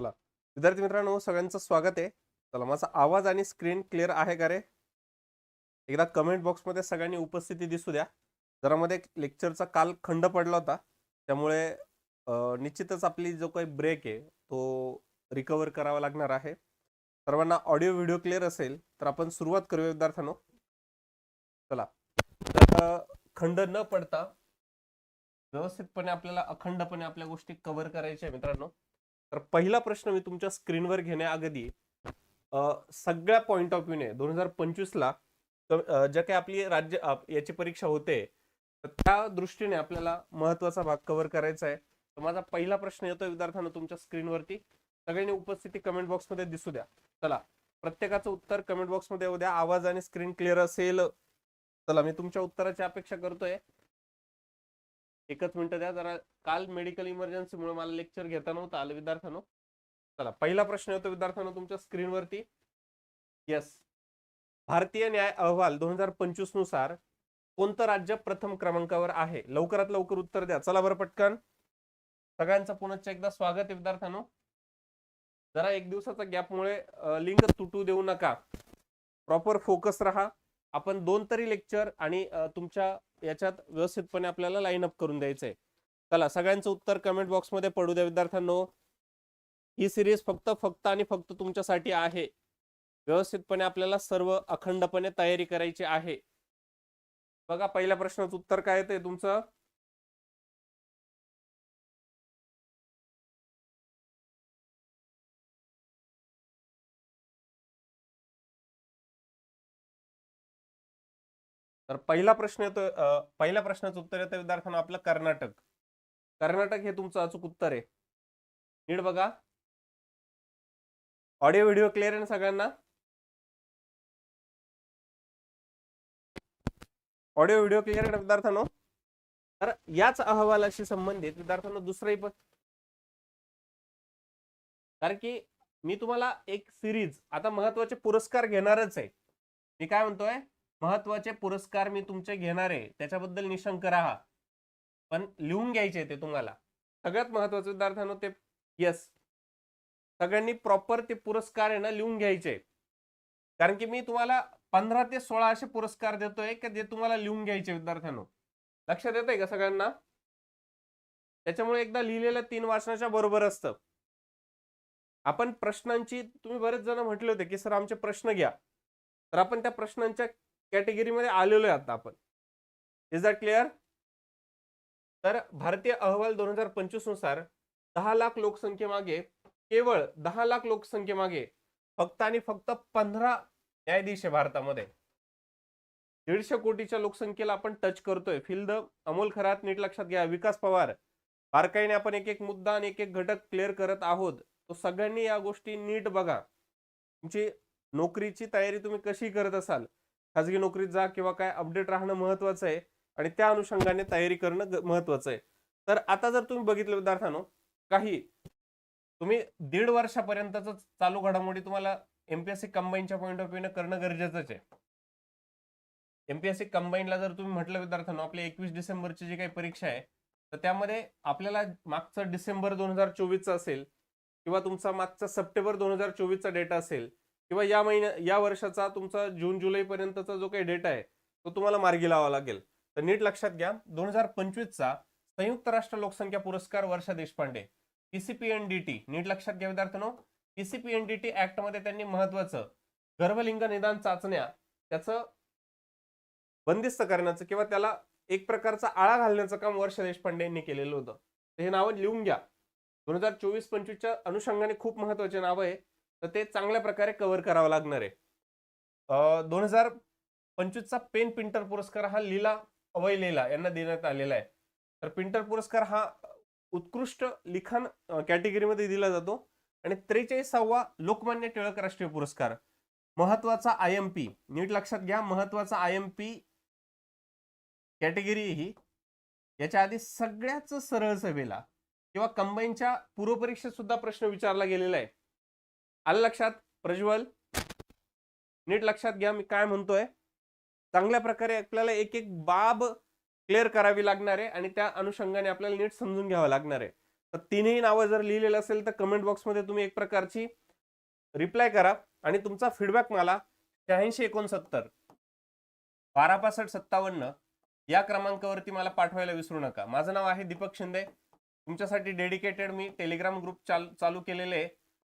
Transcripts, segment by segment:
चला. विद्यार्थी मित्रांनो सगळ्यांचं स्वागत आहे. चला माझा आवाज आणि स्क्रीन क्लिअर आहे का रे? एकदा कमेंट बॉक्समध्ये सगळ्यांनी उपस्थिती दिसू द्या. जरा मध्ये लेक्चरचा काल खंड पडला होता. त्यामुळे निश्चितच आपली जो काही ब्रेक आहे तो रिकवर करावा लागणार आहे. सर्वांना ऑडिओ व्हिडिओ क्लिअर असेल तर आपण सुरुवात करूया विद्यार्थ्यांनो. चला. तर खंड न पडता व्यवस्थितपणे आपल्याला अखंडपणे आपल्या गोष्टी कव्हर करायच्या मित्रांनो. तर पहिला प्रश्न मी तुमच्या स्क्रीनवर घेण्याअगदी सगळ्या पॉईंट ऑफ व्ह्यूने दोन हजार पंचवीसला ज्या काही आपली राज्य याची परीक्षा होते तर त्या दृष्टीने आपल्याला महत्त्वाचा भाग कव्हर करायचा आहे. तर माझा पहिला प्रश्न येतो विद्यार्थ्यांना तुमच्या स्क्रीनवरती. सगळ्यांनी उपस्थिती कमेंट बॉक्समध्ये दिसू द्या. चला प्रत्येकाचं उत्तर कमेंट बॉक्समध्ये येऊ द्या. आवाज आणि स्क्रीन क्लिअर असेल. चला मी तुमच्या उत्तराची अपेक्षा करतोय. एकच मिनिट द्या जरा काल मेडिकल इमर्जन्सीमुळे मला लेक्चर घेता नव्हतं आलं विद्यार्थ्यांनो. चला पहिला प्रश्न येतो विद्यार्थ्यांनो तुमच्या स्क्रीनवरती येस भारतीय न्याय अहवाल दोन हजार पंचवीसनुसार कोणतं राज्य प्रथम क्रमांकावर आहे? लवकरात लवकर उत्तर द्या. चला बरं पटकन. सगळ्यांचं पुन्हा एकदा स्वागत आहे विद्यार्थ्यांनो. जरा एक दिवसाचा गॅपमुळे लिंक तुटू देऊ नका. प्रॉपर फोकस राहा. आपण दोन तरी लेक्चर आणि तुमच्या याच्यात व्यवस्थितपणे आपल्याला लाईन अप करून द्यायचंय चला सगळ्यांचं उत्तर कमेंट बॉक्समध्ये पडू द्या विद्यार्थ्यांनो. ही सिरीज फक्त फक्त आणि फक्त तुमच्यासाठी आहे. व्यवस्थितपणे आपल्याला सर्व अखंडपणे तयारी करायची आहे. बघा पहिल्या प्रश्नाचं उत्तर काय येतंय तुमचं? तर पहिला प्रश्न येतो पहिल्या प्रश्नाचं उत्तर येतं विद्यार्थ्यांना आपलं कर्नाटक. कर्नाटक हे तुमचं अचूक उत्तर आहे. नीट बघा. ऑडिओ व्हिडिओ क्लिअर आहे ना सगळ्यांना? ऑडिओ व्हिडिओ क्लिअर आहे ना विद्यार्थ्यांनो? तर याच अहवालाशी संबंधित विद्यार्थ्यांनो दुसरंही पण. कारण की मी तुम्हाला एक सिरीज आता महत्त्वाचे पुरस्कार घेणारच आहे. मी काय म्हणतोय? महत्त्वाचे पुरस्कार मी तुमचे घेणार आहे त्याच्याबद्दल निशंक राहा. पण लिहून घ्यायचे ते तुम्हाला. सगळ्यात महत्वाचं विद्यार्थ्यांनो ते यस सगळ्यांनी प्रॉपर ते पुरस्कार आहे ना लिहून घ्यायचे. कारण की मी तुम्हाला पंधरा ते सोळा असे पुरस्कार देतोय की जे तुम्हाला लिहून घ्यायचे विद्यार्थ्यांनो. लक्षात येत आहे का सगळ्यांना? त्याच्यामुळे एकदा लिहिलेलं तीन वाचनाच्या बरोबर असतं. आपण प्रश्नांची तुम्ही बरेच जण म्हटले होते की सर आमचे प्रश्न घ्या. तर आपण त्या प्रश्नांच्या कॅटेगरीमध्ये आलेलो आहे आता आपण. इज दॅट क्लिअर तर भारतीय अहवाल दोन हजार पंचवीसनुसार दहा लाख लोकसंख्येमागे केवळ दहा लाख लोकसंख्येमागे फक्त आणि फक्त पंधरा न्यायाधीश आहे भारतामध्ये. दीडशे कोटीच्या लोकसंख्येला आपण टच करतोय. फिल द अमोल खरात नीट लक्षात घ्या. विकास पवार बारकाईने आपण एक एक मुद्दा आणि एक एक घटक क्लिअर करत आहोत. तो सगळ्यांनी या गोष्टी नीट बघा. तुमची नोकरीची तयारी तुम्ही कशी करत असाल? खाजगी नोकरीत जा किंवा काय अपडेट राहणं महत्वाचं आहे आणि त्या अनुषंगाने तयारी करणं महत्वाचं आहे. तर आता जर तुम्ही बघितलं विद्यार्थ्यांनो काही तुम्ही दीड वर्षापर्यंतच चालू घडामोडी तुम्हाला एमपीएससी कंबाईनच्या पॉईंट ऑफ व्ह्यूने करणं गरजेचंच आहे. एमपीएससी कंबाईनला जर तुम्ही म्हटलं विद्यार्थ्यांनो आपली एकवीस डिसेंबरची जी काही परीक्षा आहे तर त्यामध्ये आपल्याला मागचं डिसेंबर दोन हजार चोवीसचा असेल किंवा तुमचा मागचा सप्टेंबर दोन हजार चोवीसचा डेटा असेल किंवा या महिन्या या वर्षाचा तुमचा जून जुलै पर्यंतचा जो काही डेटा आहे तो तुम्हाला मार्गी लावा लागेल. तर नीट लक्षात घ्या दोन हजार पंचवीसचा संयुक्त राष्ट्र लोकसंख्या पुरस्कार वर्षा देशपांडे टी नीट लक्षात घ्या विद्यार्थ्यांनो. टी ऍक्टमध्ये त्यांनी महत्वाचं गर्भलिंग निदान चाचण्या त्याचं बंदिस्त करण्याचं किंवा त्याला एक प्रकारचा आळा घालण्याचं काम वर्षा देशपांडे यांनी केलेलं होतं. हे नावं लिहून घ्या. दोन हजार चोवीस पंचवीसच्या अनुषंगाने खूप महत्त्वाचे नावं आहे. तर ते चांगल्या प्रकारे कव्हर करावं लागणार आहे. दोन हजार पंचवीसचा पेन पिंटर पुरस्कार हा लीला अवय लीला यांना देण्यात आलेला आहे. तर पिंटर पुरस्कार हा उत्कृष्ट लिखाण कॅटेगरीमध्ये दिला जातो आणि त्रेचाळीसावा लोकमान्य टिळक राष्ट्रीय पुरस्कार. महत्त्वाचा आय एम पी नीट लक्षात घ्या महत्त्वाचा आय एम पी कॅटेगरी ही याच्या आधी सगळ्याच सरळ सभेला किंवा कंबाईनच्या पूर्वपरीक्षेत सुद्धा प्रश्न विचारला गेलेला आहे. आलं लक्षात? प्रज्वल? नीट लक्षात घ्या मी काय म्हणतोय? चांगल्या प्रकारे आपल्याला एक एक बाब क्लिअर करावी लागणार आहे आणि त्या अनुषंगाने आपल्याला नीट समजून घ्यावं लागणार आहे. तर तिन्ही नावं जर लिहिलेलं असेल तर कमेंट बॉक्समध्ये तुम्ही एक प्रकारची रिप्लाय करा आणि तुमचा फीडबॅक मला शहाऐंशी एकोणसत्तर बारा पासष्ट सत्तावन्न या क्रमांकावरती मला पाठवायला विसरू नका. माझं नाव आहे दीपक शिंदे. तुमच्यासाठी डेडिकेटेड मी टेलिग्राम ग्रुप चाल चालू केलेले आहे.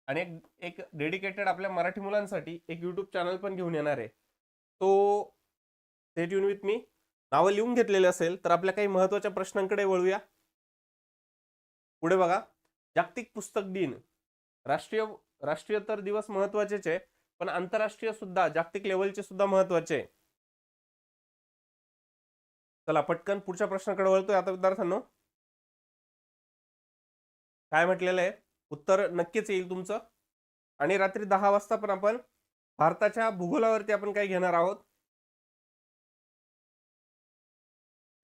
आणि एक एक डेडिकेटेड आपल्या मराठी मुलांसाठी एक युट्यूब चॅनल पण घेऊन येणार आहे. तो ते युन विथ मी नावं लिहून घेतलेले असेल तर आपल्या काही महत्त्वाच्या प्रश्नांकडे वळूया. पुढे बघा. जागतिक पुस्तक दिन. राष्ट्रीय राष्ट्रीय तर दिवस महत्वाचेच आहे पण आंतरराष्ट्रीय सुद्धा जागतिक लेवलचे सुद्धा महत्त्वाचे आहे. चला पटकन पुढच्या प्रश्नाकडे वळतोय आता विद्यार्थ्यांनो. काय म्हटलेलं आहे? उत्तर नक्कीच येईल तुमचं. आणि रात्री दहा वाजता पण आपण भारताच्या भूगोलावरती आपण काय घेणार आहोत.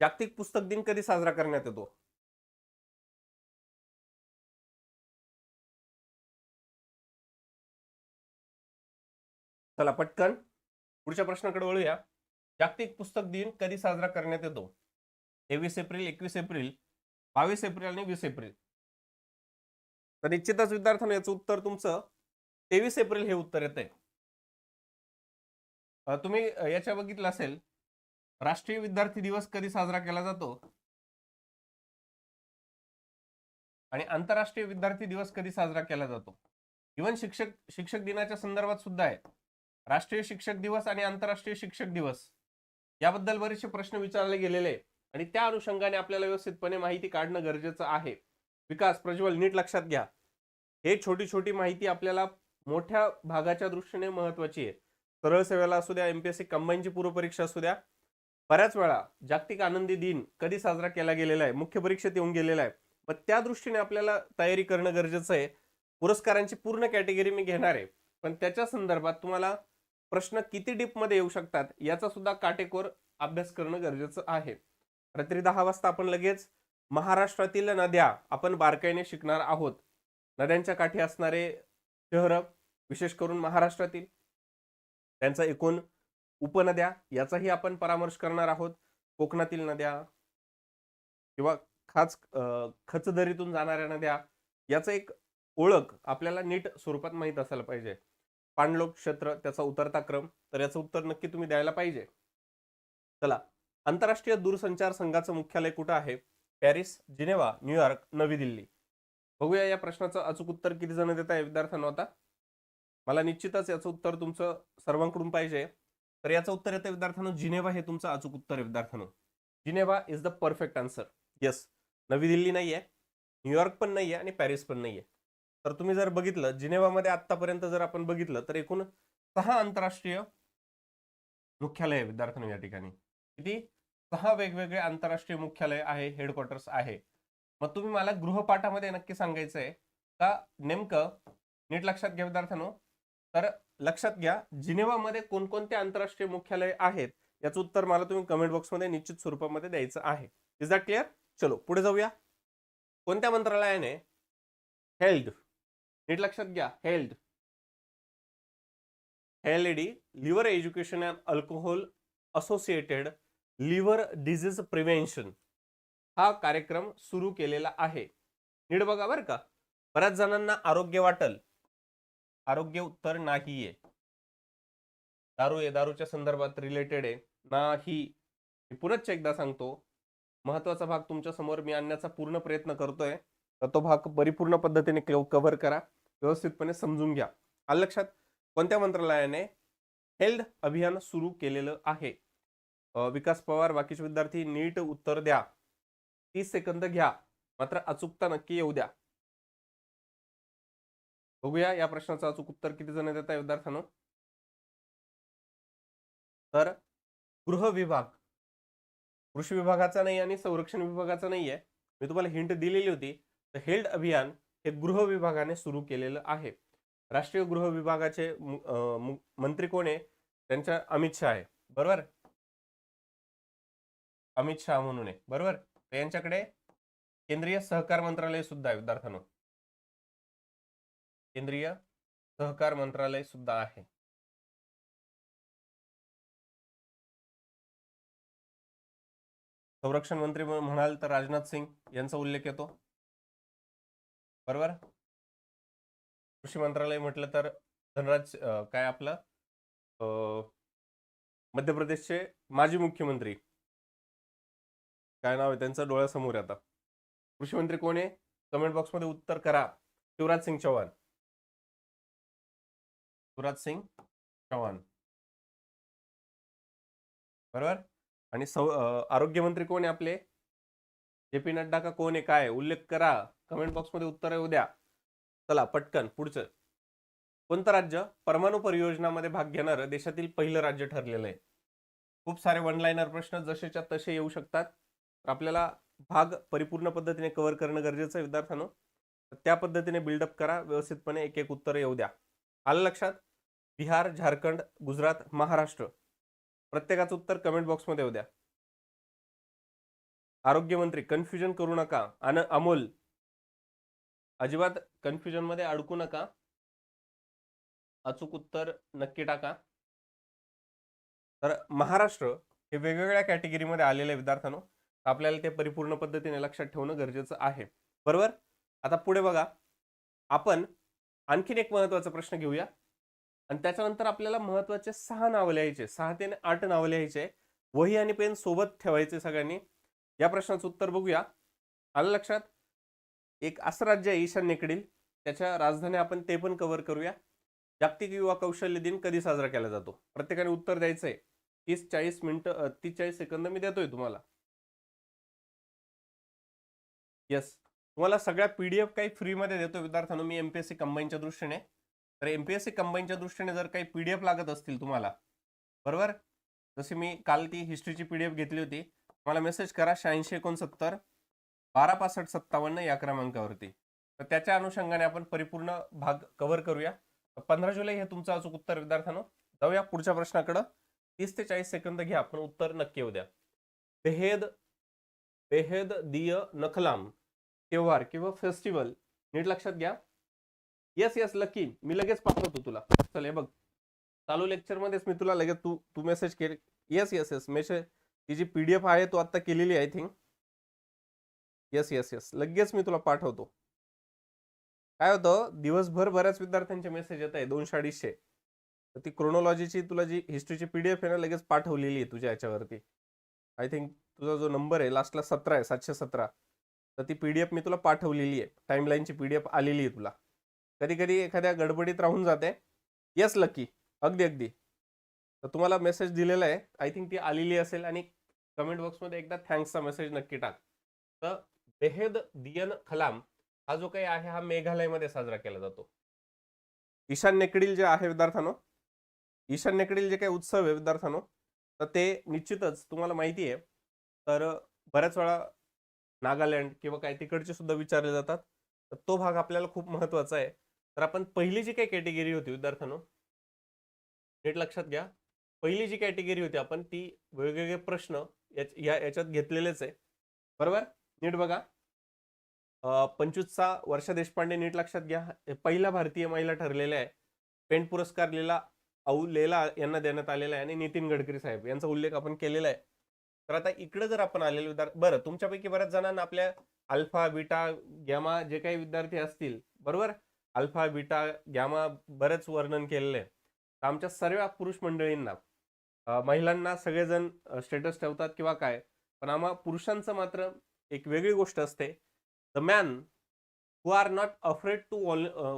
जागतिक पुस्तक दिन कधी साजरा करण्यात येतो? चला पटकन. पुढच्या प्रश्नाकडे वळूया. जागतिक पुस्तक दिन कधी साजरा करण्यात येतो? तेवीस एप्रिल एकवीस एप्रिल बावीस एप्रिल आणि वीस एप्रिल. तर निश्चितच विद्यार्थ्यांना याचं उत्तर तुमचं तेवीस एप्रिल हे उत्तर येते तुम्ही याच्या बघितलं असेल राष्ट्रीय विद्यार्थी दिवस कधी साजरा केला जातो? आणि आंतरराष्ट्रीय विद्यार्थी दिवस कधी साजरा केला जातो? इवन शिक्षक शिक्षक दिनाच्या संदर्भात सुद्धा आहे. राष्ट्रीय शिक्षक दिवस आणि आंतरराष्ट्रीय शिक्षक दिवस याबद्दल बरेचसे प्रश्न विचारले गेलेले आणि त्या अनुषंगाने आपल्याला व्यवस्थितपणे माहिती काढणं गरजेचं आहे. विकास प्रज्वल नीट लक्षात घ्या. हे छोटी छोटी माहिती आपल्याला मोठ्या भागाच्या दृष्टीने महत्वाची आहे. सरळ सेवेला असू द्या एमपीएससी कंबाईनची पूर्वपरीक्षा असू द्या. बऱ्याच वेळा जागतिक आनंदी दिन कधी साजरा केला गेलेला आहे मुख्य परीक्षेत येऊन गेलेला आहे. मग त्या दृष्टीने आपल्याला तयारी करणं गरजेचं आहे. पुरस्कारांची पूर्ण कॅटेगरी मी घेणार आहे. पण त्याच्या संदर्भात तुम्हाला प्रश्न किती डीपमध्ये येऊ शकतात याचा सुद्धा काटेकोर अभ्यास करणं गरजेचं आहे. रात्री दहा वाजता आपण लगेच महाराष्ट्रातील नद्या आपण बारकाईने शिकणार आहोत. नद्यांच्या काठी असणारे शहर विशेष करून महाराष्ट्रातील त्यांचा एकूण उपनद्या याचाही आपण परामर्श करणार आहोत. कोकणातील नद्या किंवा खास अं, खचदरीतून जाणाऱ्या नद्या याचं एक ओळख आपल्याला नीट स्वरूपात माहीत असायला पाहिजे. पाणलोक क्षेत्र त्याचा उतरता क्रम तर याचं उत्तर नक्की तुम्ही द्यायला पाहिजे. चला आंतरराष्ट्रीय दूरसंचार संघाचं मुख्यालय कुठं आहे? पॅरिस जिनेवा न्यूयॉर्क नवी दिल्ली. बघूया या प्रश्नाचं अचूक उत्तर किती जण देत आहे विद्यार्थ्यांना आता. मला निश्चितच याचं उत्तर तुमचं सर्वांकडून पाहिजे. तर याचं उत्तर येतं विद्यार्थ्यांनो जिनेवा हे तुमचं अचूक उत्तर आहे विद्यार्थ्यांनो. Geneva is the perfect answer yes Navi Delhi नाहीये न्यूयॉर्क पण नाहीये आणि पॅरिस पण नाहीये. तर तुम्ही जर बघितलं जिनेवामध्ये आतापर्यंत जर आपण बघितलं तर एकूण सहा आंतरराष्ट्रीय मुख्यालय आहे विद्यार्थ्यांनो या ठिकाणी. किती? सहा वेगवेगळे आंतरराष्ट्रीय मुख्यालय आहे हेडक्वार्टर्स आहे. मग तुम्ही मला गृहपाठामध्ये नक्की सांगायचं आहे का? नेमकं नीट लक्षात घ्या विद्यार्थ्यांनो. तर लक्षात घ्या जिनेवामध्ये कोणकोणते आंतरराष्ट्रीय मुख्यालय आहेत? याचं उत्तर मला तुम्ही कमेंट बॉक्समध्ये निश्चित स्वरूपामध्ये द्यायचं आहे. इज दॅट क्लिअर चलो पुढे जाऊया. कोणत्या मंत्रालयाने हेल्ड नीट लक्षात घ्या held healthy liver education and alcohol associated liver disease prevention हा कार्यक्रम सुरू केलेला आहे. नीट बघा बरं का. बऱ्याच जणांना आरोग्य वाटल. आरोग्य उत्तर नाहीये. दारू आहे दारूच्या संदर्भात रिलेटेड आहे. नाही. मी पुनश्च एकदा सांगतो. महत्त्वाचा भाग तुमच्यासमोर मी आणण्याचा पूर्ण प्रयत्न करतोय. तर तो भाग परिपूर्ण पद्धतीने कव्हर करा. व्यवस्थितपणे समजून घ्या. आलं लक्षात? कोणत्या मंत्रालयाने हेल्थ अभियान सुरू केलेलं आहे? विकास पवार बाकीचे विद्यार्थी नीट उत्तर द्या. तीस सेकंद घ्या मात्र अचूकता नक्की येऊ द्या. बघूया या प्रश्नाचं अचूक उत्तर किती जण देत आहे विद्यार्थ्यांनो? तर गृह विभाग. कृषी विभागाचा नाही आणि संरक्षण विभागाचा नाही आहे मी तुम्हाला हिंट दिलेली होती. तर हेल्ड अभियान हे गृह विभागाने सुरू केलेलं आहे. राष्ट्रीय गृह विभागाचे मंत्री कोण आहे? त्यांच्या अमित शहा आहे. बरोबर? अमित शहा म्हणून आहे. बरोबर? तर यांच्याकडे केंद्रीय सहकार मंत्रालय सुद्धा आहे विद्यार्थ्यांनो. केंद्रीय सहकार मंत्रालय सुद्धा आहे. संरक्षण मंत्री म्हणाल तर राजनाथ सिंग यांचा उल्लेख येतो. बरोबर? कृषी मंत्रालय म्हटलं तर धनराज काय आपलं? अं, मध्य प्रदेशचे माजी मुख्यमंत्री काय नाव आहे त्यांचं? डोळ्यासमोर आता. कृषी मंत्री कोण आहे? कमेंट बॉक्समध्ये उत्तर करा. शिवराज सिंग चौहान शिवराज सिंग चौहान बरोबर? आणि सौ आरोग्यमंत्री कोण आहे आपले? जे पी नड्डा का कोण आहे? काय? उल्लेख करा. कमेंट बॉक्समध्ये उत्तर येऊ द्या. चला पटकन पुढचं. कोणतं राज्य परमाणु परियोजनामध्ये भाग घेणारं देशातील पहिलं राज्य ठरलेलं आहे? खूप सारे वन लाईनर प्रश्न जसेच्या तसे येऊ शकतात. तर आपल्याला भाग परिपूर्ण पद्धतीने कव्हर करणं गरजेचं आहे विद्यार्थ्यांनो. त्या पद्धतीने बिल्डअप करा व्यवस्थितपणे एक एक उत्तर येऊ द्या. आलं लक्षात? बिहार झारखंड गुजरात महाराष्ट्र. प्रत्येकाचं उत्तर कमेंट बॉक्समध्ये येऊ द्या. आरोग्यमंत्री कन्फ्युजन करू नका. आणि अमोल अजिबात कन्फ्युजनमध्ये अडकू नका. अचूक उत्तर नक्की टाका. तर महाराष्ट्र हे वेगवेगळ्या कॅटेगरीमध्ये आलेले विद्यार्थ्यांनो. आपल्याला ते परिपूर्ण पद्धतीने लक्षात ठेवणं गरजेचं आहे. बरोबर? आता पुढे बघा. आपण आणखीन एक महत्त्वाचा प्रश्न घेऊया. आणि त्याच्यानंतर आपल्याला महत्त्वाचे सहा नावं लिहायचे. सहा ते आठ नावं लिहायचे. वही आणि पेन सोबत ठेवायचे सगळ्यांनी. या प्रश्नाचं उत्तर बघूया. आलं लक्षात? एक असं राज्य आहे ईशान्येकडील त्याच्या राजधानी आपण ते पण कव्हर करूया. जागतिक युवा कौशल्य दिन कधी साजरा केला जातो? प्रत्येकाने उत्तर द्यायचंय. तीस चाळीस मिनटं तीस चाळीस सेकंद मी देतोय तुम्हाला. येस तुम्हाला सगळ्या पीडीएफ काही फ्रीमध्ये देतो. विद्यार्थ्यांनो मी एम पी एस सी कंबाईनच्या दृष्टीने. तर एमपीएससी कंबाईनच्या दृष्टीने जर काही पीडीएफ लागत असतील तुम्हाला बरोबर? जशी मी काल ती हिस्ट्रीची पीडीएफ घेतली होती मला मेसेज करा शहाऐंशी एकोणसत्तर बारा पासष्ट सत्तावन्न या क्रमांकावरती. तर त्याच्या अनुषंगाने आपण परिपूर्ण भाग कव्हर करूया. पंधरा जुलै हे तुमचं अचूक उत्तर विद्यार्थ्यांनो. जाऊया पुढच्या प्रश्नाकडं. तीस ते चाळीस सेकंद घ्या. आपण उत्तर नक्की येऊ द्या. बेहेद बेहेद दिय नखलाम त्योहार किंवा फेस्टिवल नीट लक्षात घ्या. येस येस लकी मी लगेच पाठवतो तुला. चल हे बघ. चालू लेक्चर मध्येच मी तुला लगेच तू तू मेसेज केली येस येस येस मेसेज ती जी पीडीएफ आहे तू आता केलेली I think yes yes yes लगेच मी तुला पाठवतो. काय होतं दिवसभर बऱ्याच विद्यार्थ्यांचे मेसेज येत आहे दोनशे अडीचशे. तर ती क्रोनॉलॉजीची तुला जी हिस्ट्रीची पीडीएफ आहे ना लगेच पाठवलेली आहे तुझ्या याच्यावरती. आय थिंक तुझा जो नंबर आहे लास्टला सतरा आहे सातशे सतरा. तर ती पीडीएफ मी तुला पाठवलेली आहे. टाइमलाईनची पीडीएफ आलेली आहे तुला. कधी कधी एखाद्या गडबडीत राहून जाते. येस लकी अगदी अगदी. तर तुम्हाला मेसेज दिलेला आहे. आय थिंक ती आलेली असेल आणि कमेंट बॉक्समध्ये एकदा थँक्सचा मेसेज नक्की टाक. तर बेहेद दियन खलाम हा जो काही आहे हा मेघालयमध्ये साजरा केला जातो. ईशान्येकडील जे आहे विद्यार्थ्यांनो ईशान्येकडील जे काही उत्सव आहे विद्यार्थ्यानो तर ते निश्चितच तुम्हाला माहिती आहे तर बऱ्याच वेळा नागालँड किंवा काही तिकडचे सुद्धा विचारले जातात. तर तो भाग आपल्याला खूप महत्त्वाचा आहे. तर आपण पहिली जी काही कॅटेगरी होती विद्यार्थ्यांनो नीट लक्षात घ्या. पहिली जी कॅटेगरी होती आपण ती वेगवेगळे प्रश्न या याच्यात घेतलेलेच आहे. बरोबर? नीट बघा. पंचवीसचा वर्षा देशपांडे नीट लक्षात घ्या. पहिला भारतीय महिला ठरलेल्या आहे. पेंट पुरस्कार लीला औ लेला यांना देण्यात आलेला आहे आणि नितीन गडकरी साहेब यांचा उल्लेख आपण केलेला आहे. तर आता इकडे जर आपण आलेले विद्यार्थी बरं तुमच्यापैकी बऱ्याच जणांना आपल्या अल्फा बिटा गॅमा जे काही विद्यार्थी असतील बरोबर? अल्फा बिटा गॅमा बरेच वर्णन केलेलं आहे. तर आमच्या सर्व पुरुष मंडळींना महिलांना सगळेजण स्टेटस ठेवतात किंवा काय? पण आम्हा पुरुषांचं मात्र एक वेगळी गोष्ट असते. The man who are not afraid to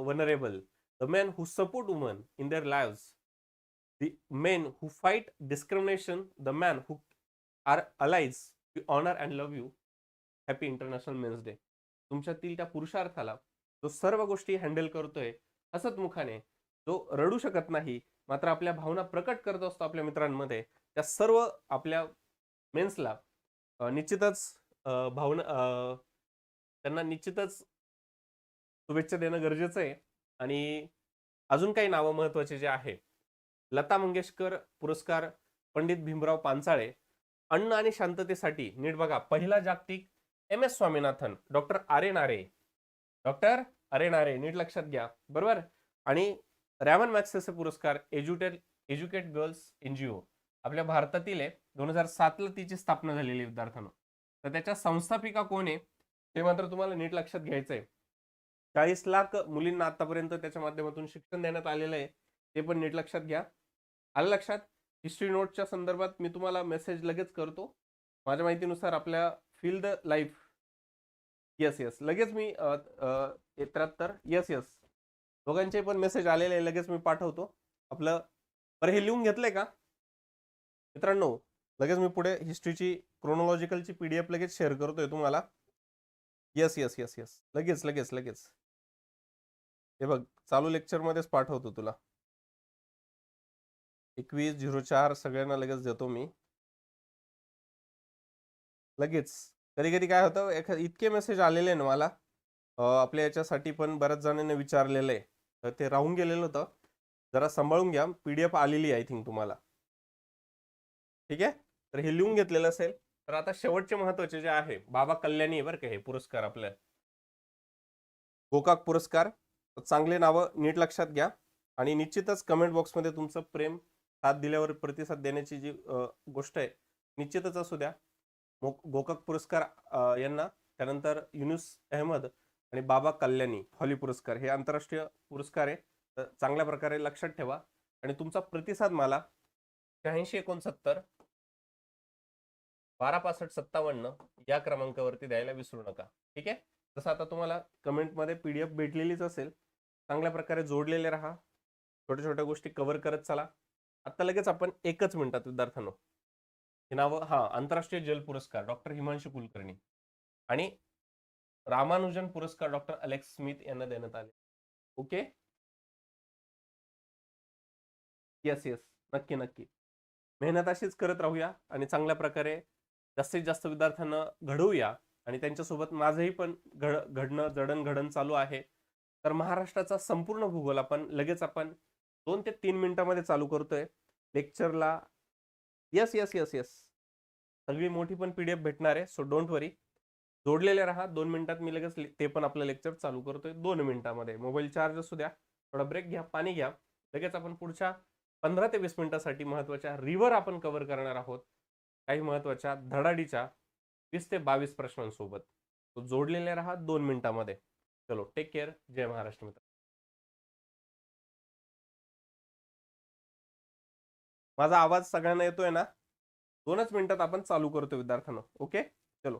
vulnerable the man who support woman in their lives the men who fight discrimination the man who are allies we honour and love you happy international men's day. तुमच्यातील त्या पुरुषार्थाला जो सर्व गोष्टी handle करतोय हसतमुखाने जो रडू शकत नाही मात्र आपल्या भावना प्रकट करत असतो आपल्या मित्रांमध्ये त्या सर्व आपल्या मेन्सला निश्चितच भावना अं, त्यांना निश्चितच शुभेच्छा देणं गरजेचं आहे. आणि अजून काही नावं महत्त्वाचे जे आहे. लता मंगेशकर पुरस्कार पंडित भीमराव पांचाळे अन्न आणि शांततेसाठी नीट बघा पहिला जागतिक एम एस स्वामीनाथन डॉक्टर आरे नारे. डॉक्टर अरे नारे नीट लक्षात घ्या. बरोबर? आणि रॅमन मॅक्सेस पुरस्कार एज्युटेड एज्युकेट गर्ल्स एनजीओ. आपल्या भारतातील आहे दोन हजार सातला तिची स्थापना झालेली विद्यार्थ्यांना. तर त्याच्या संस्थापिका कोण आहे? ते मात्र तुम्हाला नीट लक्षात घ्यायचं आहे चाळीस लाख मुलींना आतापर्यंत त्याच्या माध्यमातून शिक्षण देण्यात आलेलं आहे. ते पण नीट लक्षात घ्या. आलं लक्षात? हिस्ट्री नोटच्या संदर्भात मी तुम्हाला मेसेज लगेच करतो. माझ्या माहितीनुसार आपल्या field the life yes yes लगेच मी त्र्याहत्तर येस येस दोघांचे पण मेसेज आलेले आहे लगेच मी पाठवतो. आपलं बरं हे लिहून घेतलंय का? मित्रांनो लगेच मी पुढे हिस्ट्रीची क्रोनॉलॉजिकलची पी डी एफ लगेच शेअर करतोय तुम्हाला. येस येस येस येस लगेच लगेच लगेच. हे बघ चालू लेक्चरमध्येच पाठवतो तुला. एकवीस झिरो चार सगळ्यांना लगेच देतो मी. लगेच. कधी कधी काय होतं एखा इतके मेसेज आलेले ना मला आपल्या याच्यासाठी पण बऱ्याच जणांनी विचारलेलं आहे. तर ते राहून गेलेलं होतं. जरा सांभाळून घ्या. पी डी एफ आलेली आय थिंक तुम्हाला. ठीक आहे? तर हे लिहून घेतलेलं असेल. तर आता शेवटचे महत्त्वाचे जे आहे बाबा कल्याणी आहे बरं का हे पुरस्कार आपल्या गोकाक पुरस्कार. चांगले नावं नीट लक्षात घ्या. आणि निश्चितच कमेंट बॉक्समध्ये तुमचं प्रेम साथ दिल्यावर प्रतिसाद देण्याची जी गोष्ट आहे निश्चितच असू द्या. गोकक गोकाक पुरस्कार यांना त्यानंतर युनुस अहमद आणि बाबा कल्याणी हॉली पुरस्कार हे आंतरराष्ट्रीय पुरस्कार आहे. तर चांगल्या प्रकारे लक्षात ठेवा. आणि तुमचा प्रतिसाद मला शहाऐंशी एकोणसत्तर बारा पासष्ट सत्तावन्न या क्रमांकावरती द्यायला विसरू नका. ठीक आहे? जसं आता तुम्हाला कमेंटमध्ये पी डी एफ भेटलेलीच असेल चांगल्या प्रकारे जोडलेले राहा. छोट्या छोट्या गोष्टी कव्हर करत चला. आता लगेच आपण एकच मिनिटात विद्यार्थ्यांनो. हे नाव हा आंतरराष्ट्रीय जल पुरस्कार डॉक्टर हिमांशू कुलकर्णी आणि रामानुजन पुरस्कार डॉक्टर अलेक्स स्मिथ यांना देण्यात आले. ओके? येस येस नक्की नक्की. मेहनत अशीच करत राहूया आणि चांगल्या प्रकारे जास्तीत जास्त विद्यार्थ्यांना घडवूया आणि त्यांच्यासोबत माझंही पण घड घडणं जडणघडण चालू आहे. तर महाराष्ट्राचा संपूर्ण भूगोल आपण लगेच आपण दोन ते तीन मिनिटामध्ये चालू करतोय. लेक्चरला यस येस येस येस सगळी मोठी पण पीडीएफ भेटणार आहे सो डोंट वरी जोडलेले राहा दोन मिनिटात मी लगेच ते पण आपलं लेक्चर चालू करतोय दोन मिनिटामध्ये. मोबाईल चार्ज असू द्या थोडा ब्रेक घ्या पाणी घ्या. लगेच आपण पुढच्या पंधरा ते वीस मिनिटासाठी महत्त्वाच्या रिव्हर आपण कव्हर करणार आहोत. काही महत्त्वाच्या धडाडीच्या वीस ते बावीस प्रश्नांसोबत. तो जोडलेले राहा दोन मिनिटामध्ये. चलो टेक केअर जय महाराष्ट्र मित्र माझा आवाज सगळ्यांना येतोय ना? दोनच मिनिटात आपण चालू करतो विद्यार्थ्यांना. ओके? चलो.